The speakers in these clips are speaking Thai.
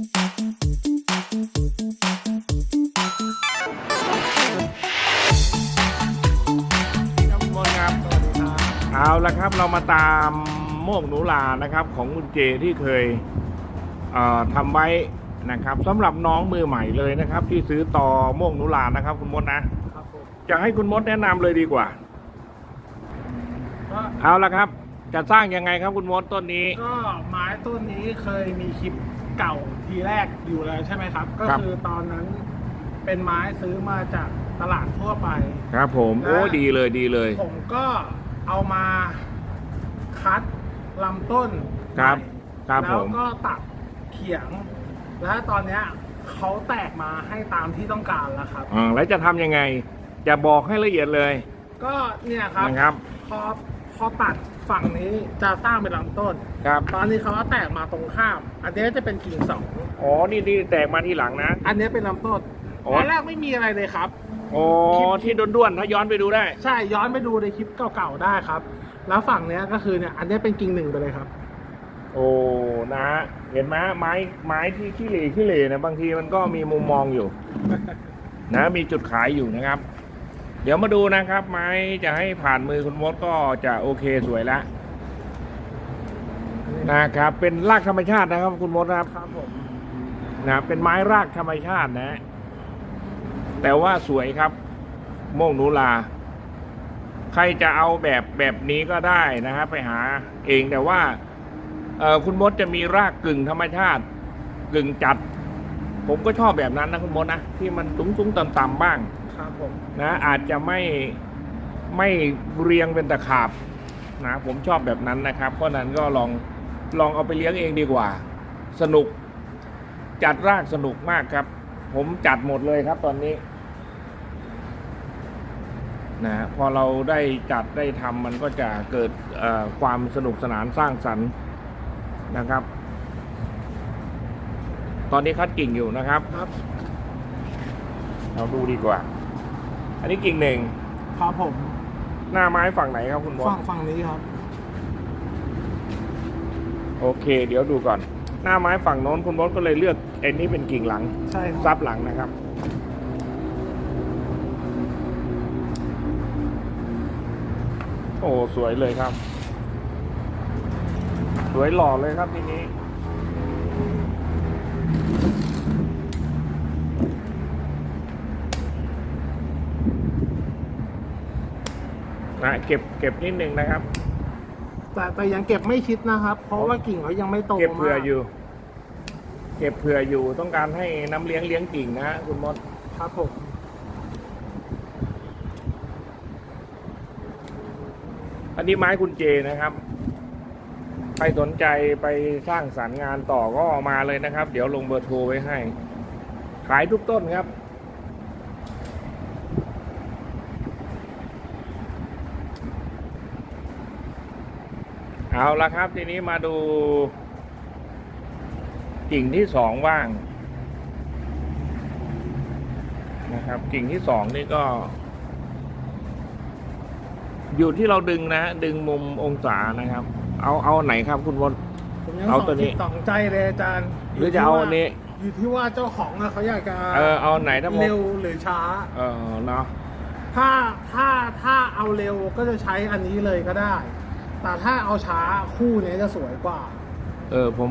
เอาละครับเรามาตามโมกหนูลานะครับ ของคุณเจที่เคยเทำไว้นะครับสำหรับน้องมือใหม่เลยนะครับ ที่ซื้อต่อโมกหนูลานะครับ คุณมดนะครับจะให้คุณมดแนะนำเลยดีกว่าเอาละครับ จะสร้างยังไงครับคุณมดต้นนี้ ก็ไม้ต้นนี้เคยมีคลิป เก่าทีแรกอยู่แล้วใช่ไหมครับ ก็ครับ คือตอนนั้นเป็นไม้ซื้อมาจากตลาดทั่วไป ครับผมโอ้นะ ดีเลยดีเลย ผมก็เอามาคัดลำต้นครับครับแล้ผวมก็ตัดเขียง และตอนเนี้ยเขาแตกมาให้ตามที่ต้องการแล้วครับ อ่าแล้วจะทำยังไง จะบอกให้ละเอียดเลยก็เนี่ยครับ นะครับ พอพอตัด ฝั่งนี้จะสร้างเป็นลำต้น ครับ ตอนนี้เขาก็แตกมาตรงข้าม อันนี้จะเป็นกิ่งสองอ๋อ นี่นี่แตกมาทีหลังนะ อันนี้เป็นลำต้นอ๋อ ตอนแรกไม่มีอะไรเลยครับโอ้ที่ด้วนๆถ้าย้อนไปดูได้ ใช่ย้อนไปดูในคลิปเก่าๆได้ครับ แล้วฝั่งเนี้ยก็คือเนี่ยอันนี้เป็นกิ่งหนึ่งไปเลยครับ โอ้ นะเห็นไหมไม้ไม้ที่ขี้เหร่ขี้เหร่นะบางทีมันก็มีมุมมองอยู่ นะ มีจุดขายอยู่นะครับ เดี๋ยวมาดูนะครับ ไม้จะให้ผ่านมือคุณมดก็จะโอเคสวยแล้วนะครับ เป็นรากธรรมชาตินะครับ คุณมดนะครับครับผมนะเป็นไม้รากธรรมชาตินะ แต่ว่าสวยครับ โมงหนูลา ใครจะเอาแบบแบบนี้ก็ได้นะครับไปหาเองแต่ว่าเออคุณมดจะมีรากกึ่งธรรมชาติกึ่งจัด ผมก็ชอบแบบนั้นนะคุณมดนะที่มันสูงสูงต่ำต่ำๆบ้าง ครับผมนะอาจจะไม่ไม่เรียงเป็นตะขาบนะผมชอบแบบนั้นนะครับ เพราะนั้นก็ลองลองเอาไปเลี้ยงเองดีกว่า สนุก จัดรากสนุกมากครับ ผมจัดหมดเลยครับตอนนี้นะฮะพอเราได้จัดได้ทำมันก็จะเกิดเอ่อความสนุกสนานสร้างสรรค์นะครับ ตอนนี้คัดกิ่งอยู่นะครับครับเราดูดีกว่า อันนี้กิ่งหนึ่งครับผม หน้าไม้ฝั่งไหนครับคุณบอสฝั่งฝั่งนี้ครับ โอเค เดี๋ยวดูก่อน หน้าไม้ฝั่งโน้นคุณบอสก็เลยเลือกไอ้นี้เป็นกิ่งหลังใช่คซัรับบหลังนะครับ โอ้สวยเลยครับ สวยหล่อเลยครับทีนี้ นะเก็บเก็บนิดนึงนะครับ แต่แต่ยังเก็บไม่ชิดนะครับ เพราะว่ากิ่งเขายังไม่โตเก็บเผื่อมากอยู่ เก็บเผื่ออยู่ต้องการให้น้ำเลี้ยงเลี้ยงกิ่งนะฮะคุณมดครับผมอันนี้ไม้คุณเจนะครับใครสนใจไปสร้างสารรค์งานต่อก็มาเลยนะครับ เดี๋ยวลงเบอร์โทรไว้ให้ ขายทุกต้นครับ เอาละครับทีนี้มาดูกิ่งที่สองว่าง นะครับ กิ่งที่สองนี่ก็ อยู่ที่เราดึงนะฮะดึงมุมองศานะครับ เอาเอาไหนครับคุณวนผมยังเอาสองตัวนี้ จิตสองใจเลยอาจารย์หรือจะเอาอันนี้ อยู่ที่ว่าเจ้าของอะเขาอยากจะเออเอาไหนถ้ามองเร็วหรือช้า เออเนาะถ้าถ้าถ้าเอาเร็วก็จะใช้อันนี้เลยก็ได้ แต่ถ้าเอาช้าคู่เนี้ยจะสวยกว่า เออผม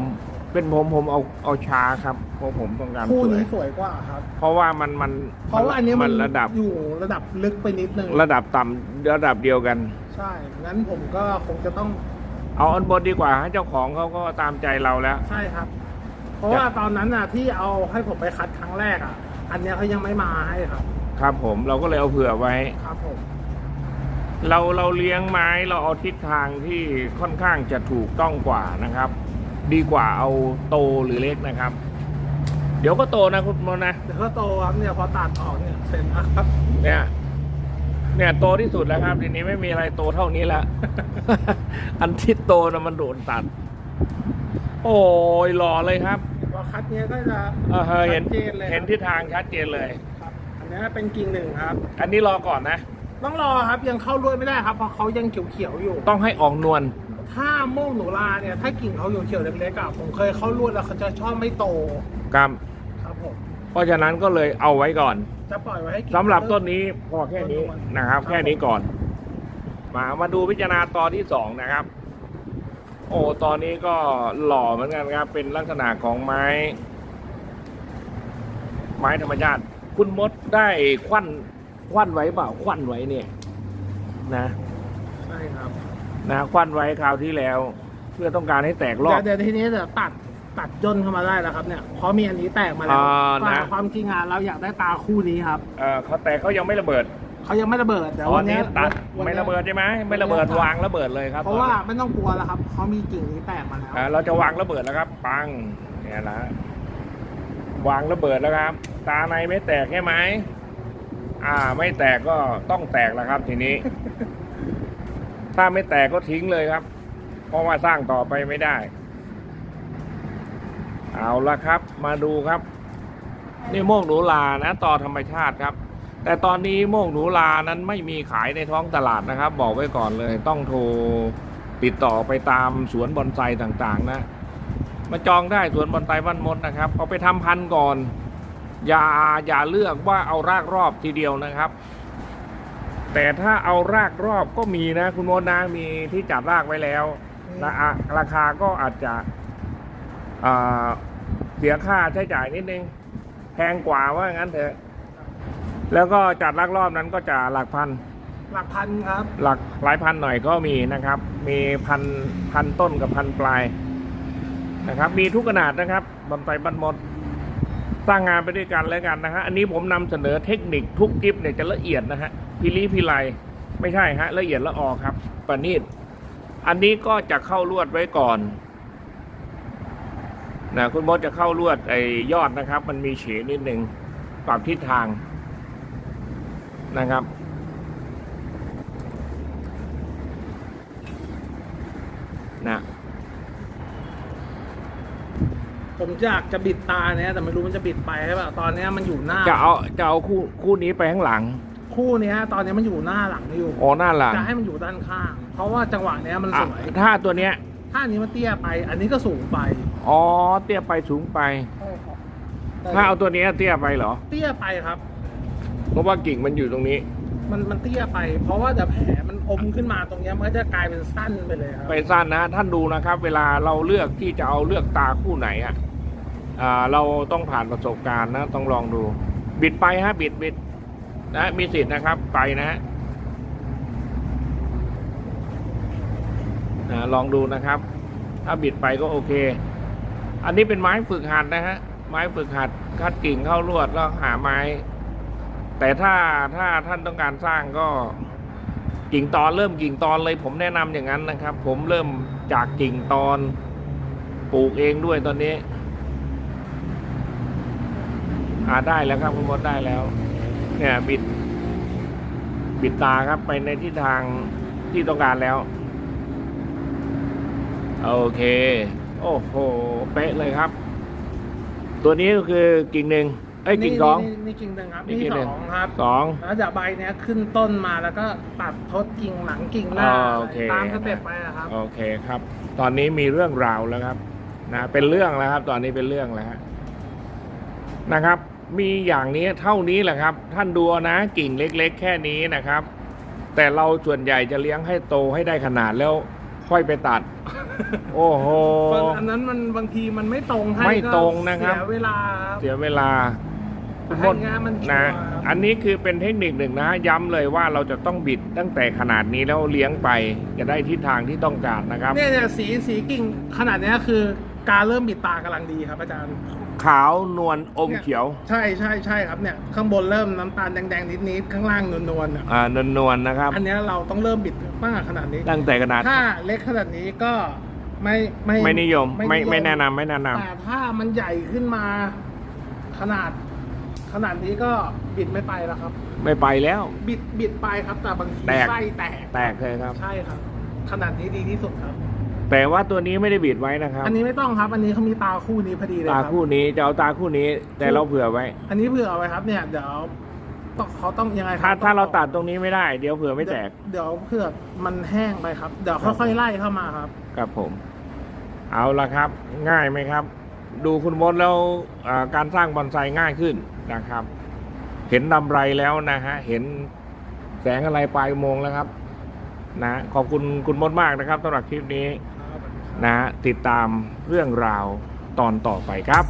เป็นผมผมเอาเอาช้าครับเพราะผมต้องการคู่สวยนี้สวยกว่าครับ เพราะว่ามันมันเพราะว่าอันนี้มันระดับอยู่ระดับลึกไปนิดนึงระดับต่ำระดับเดียวกัน ใช่งั้นผมก็คงจะต้อง เอาอันบนดีกว่าให้เจ้าของเขาก็ตามใจเราแล้ว ใช่ครับ เพราะว่าตอนนั้นน่ะที่เอาให้ผมไปคัดครั้งแรกอะ อันเนี้ยเขายังไม่มาให้ครับ ครับผมเราก็เลยเอาเผื่อไว้ครับผม เราเราเลี้ยงไม้เราเอาทิศทางที่ค่อนข้างจะถูกต้องกว่านะครับ ดีกว่าเอาโตหรือเล็กนะครับ เดี๋ยวก็โตนะคุณมนนะเดี๋ยวก็โตครับเนี่ยพอตัดออกเนี่ยเสร็จแล้วครับ เนี่ย เนี่ยโตที่สุดแล้วครับทีนี้ไม่มีอะไรโตเท่านี้แล้วอันที่โตนะมันโดนตัด โอ้ยหล่อเลยครับพอคัดเนี้ยก็จะเออเฮ้ยเห็นชัดเจนเลยเห็นทิศทางชัดเจนเลยครับอันเนี้ยเป็นกิ่งหนึ่งครับ อันนี้รอก่อนนะ ต้องรอครับยังเข้าด้วยไม่ได้ครับเพราะเขายังเขียวๆอยู่ ต้องให้ออกนวล ถ้าโมกหนูลาเนี่ยถ้ากิ่งเขาเขียวๆเล็กๆอะผมเคยเข้าลวดแล้วเขาจะชอบไม่โตครับ ครับผมเพราะฉะนั้นก็เลยเอาไว้ก่อนจะปล่อยไว้ให้กิ่งสำหรับต้นนี้พอแค่นี้นะครับ แค่นี้ก่อน มามาดูพิจารณาตอนที่สองนะครับ โอ้ตอนนี้ก็หล่อเหมือนกันครับ เป็นลักษณะของไม้ ไม้ธรรมชาติ คุณมดได้ควัน ควันไว้เปล่าควันไว้เนี่ย นะใช่ครับนะควันไว้คราวที่แล้ว เพื่อต้องการให้แตกรอเดี๋ยบวเดี๋ยวทีนี้เดี๋ยวตัดตัดย่นเข้ามาได้แล้วครับเนี่ยเพราะมีอันนี้แตกมาแล้วอ่านะแต่ความจริงอะเราอยากได้ตาคู่นี้ครับเออเขาแต่เขายังไม่ระเบิดเขายังไม่ระเบิดแต่อ๋อวันนี้เนี้ยตัดวันไม่นี้ยระเบิดใช่ไหมไม่ระเบิดวางระเบิดเลยครับเพราะว่าไม่ต้องกลัวแล้วครับเขามีกิ่งนี้แตกมาแล้ว อ่าเราจะวางระเบิดแล้วครับ ปังเนี่ยนะวางระเบิดแล้วครับ ตาในไม่แตกใช่ไหม อ่า ไม่แตกก็ต้องแตกแล้วครับ ทีนี้ ถ้าไม่แตกก็ทิ้งเลยครับ เพราะว่าสร้างต่อไปไม่ได้ เอาละครับ มาดูครับ นี่โมกหนูลานะต่อธรรมชาติครับ แต่ตอนนี้โมกหนูลานั้นไม่มีขายในท้องตลาดนะครับ บอกไว้ก่อนเลย ต้องโทรติดต่อไปตามสวนบอนไซต่างๆ นะ มาจองได้สวนบอนไซบ้านมดนะครับเอาไปทำพันธุ์ก่อน อย่าอย่าเลือกว่าเอารากรอบทีเดียวนะครับ แต่ถ้าเอารากรอบก็มีนะ คุณมดนะมีที่จัดรากไว้แล้วนะอะราคาก็อาจจะอ่าเสียค่าใช้จ่ายนิดนึงแพงกว่าว่างั้นเถอะ แล้วก็จัดรากรอบนั้นก็จะหลักพันหลักพันครับ หลักหลายพันหน่อยก็มีนะครับ มีพันพันต้นกับพันปลายนะครับ มีทุกขนาดนะครับบอนไซบันมด สร้างงานไปด้วยกันแล้วกันนะฮะอันนี้ผมนำเสนอเทคนิคทุกกิฟเนี่ยจะละเอียดนะฮะพิลีพิไลไม่ใช่ฮะละเอียดละออครับประณีตอันนี้ก็จะเข้าลวดไว้ก่อนนะคุณมดจะเข้าลวดไอ้ยอดนะครับ มันมีเฉนิดหนึ่งปรับทิศทางนะครับ นะ ผมอยากจะบิดตาเนี่ยแต่ไม่รู้มันจะบิดไปใช่ป่ะตอนเนี้ยมันอยู่หน้า จะเอาจะเอาคู่คู่นี้ไปข้างหลังคู่เนี้ย ตอนเนี้ยมันอยู่หน้าหลังอยู่อ๋อหน้าหลังจะให้มันอยู่ด้านข้าง เพราะว่าจังหวะเนี้ยมันอะสวยถ้าตัวเนี้ยถ้าอันนี้มันเตี้ยไป อันนี้ก็สูงไปอ๋อเตี้ยไปสูงไป ถ้าเอาตัวเนี้ยเตี้ยไปเหรอเตี้ยไปครับ เพราะว่ากิ่งมันอยู่ตรงนี้ มันมันเตี้ยไป เพราะว่าเดี๋ยวแผลมันอมขึ้นมาตรงเนี้ยมันก็จะกลายเป็นสั้นไปเลยครับ ไปสั้นนะ ท่านดูนะครับ เวลาเราเลือกที่จะเอาเลือกตาคู่ไหนอะอ่า เราต้องผ่านประสบการณ์นะ ต้องลองดู บิดไปฮะบิดบิดนะมีสิทธิ์นะครับไปนะฮะลองดูนะครับ ถ้าบิดไปก็โอเค อันนี้เป็นไม้ฝึกหัดนะฮะ ไม้ฝึกหัดคัดกิ่งเข้าลวดแล้วหาไม้ แต่ถ้าถ้าท่านต้องการสร้างก็กิ่งตอนเริ่มกิ่งตอนเลย ผมแนะนำอย่างนั้นนะครับ ผมเริ่มจากกิ่งตอนปลูกเองด้วยตอนนี้ อ่าได้แล้วครับคุณมดได้แล้ว เนี่ยบิด บิดตาครับไปในทิศทางที่ต้องการแล้ว โอเค โอ้โห เป๊ะเลยครับ ตัวนี้ก็คือกิ่งหนึ่งเอ้ยกิ่งสองนี่นี่กิ่งหนึ่งครับนี่นี่กิ่งสหนึ่งองครับสอง แล้วจากใบเนี้ยขึ้นต้นมาแล้วก็ตัดทดกิ่งหลังกิ่งหน้าอ๋อโอเค ตามสเต็ปไปอะครับ โอเคครับ ตอนนี้มีเรื่องราวแล้วครับ นะ เป็นเรื่องแล้วครับ ตอนนี้เป็นเรื่องแล้วฮะนะครับ มีอย่างนี้เท่านี้แหละครับ ท่านดูเอานะกิ่งเล็ก ๆ แค่นี้นะครับ แต่เราส่วนใหญ่จะเลี้ยงให้โตให้ได้ขนาดแล้วค่อยไปตัด โอ้โห อันนั้นมันบางทีมันไม่ตรงให้ไม่ตรงนะครัก็บเสียเวลาครับเสียเวลาแต่หมดให้งานมันชัวร์นะครับอันนี้คือเป็นเทคนิคหนึ่งนะ ย้ำเลยว่าเราจะต้องบิดตั้งแต่ขนาดนี้แล้วเลี้ยงไป จะได้ทิศทางที่ต้องการนะครับ เนี่ยเนี่ยสีสีกิ่งขนาดเนี้ยคือการเริ่มบิดตากำลังดีครับอาจารย์ ขาวนวลอมเขียว ใช่ใช่ใช่ครับเนี่ยข้างบนเริ่มน้ำตาลแดงๆนิดๆข้างล่างนวลๆอะอ่านวลๆนะครับ อันเนี้ยเราต้องเริ่มบิดตั้งแต่ขนาดนี้ ตั้งแต่ขนาดถ้าเล็กขนาดนี้ก็ไม่ไม่ไม่นิยมไม่นิยไม่แนะนำไม่แนะนแต่ถ้ามันใหญ่ขึ้นมาขนาด ขนาดนี้ก็บิดไม่ไปแล้วครับำไม่ไปแล้ว บิดบิดไปครับแต่บางทีแตก ไส้แตกแตกเลยครับ ใช่ครับ ขนาดนี้ดีที่สุดครับ แต่ว่าตัวนี้ไม่ได้บิดไว้นะครับ อันนี้ไม่ต้องครับ อันนี้เขามีตาคู่นี้พอดีเลยตาครับคู่นี้จะเอาตาคู่นี้ แต่เราเผื่อไว้ อันนี้เผื่อเอาไว้ครับเนี่ยเดี๋ยวผต้องเขาต้องยังไงคถ้าบถ้าเราองตัดตรงนี้ไม่ได้ เดี๋ยวเผื่อไม่แตก เดี๋ยวเพื่อมันแห้งไปครับ เดี๋ยวครับ ค่อยๆไล่เข้ามาครับ ครับผม เอาละครับ ง่ายไหมครับ ดูคุณมดแล้วอ่าการสร้างบอนไซง่ายขึ้นนะครับ เห็นดำไรแล้วนะฮะ เห็นแสงอะไรปลายอุโมงค์แล้วครับ นะ ขอบคุณคุณมดมากนะครับสำหรับคลิปนี้ นะติดตามเรื่องราวตอนต่อไปครับ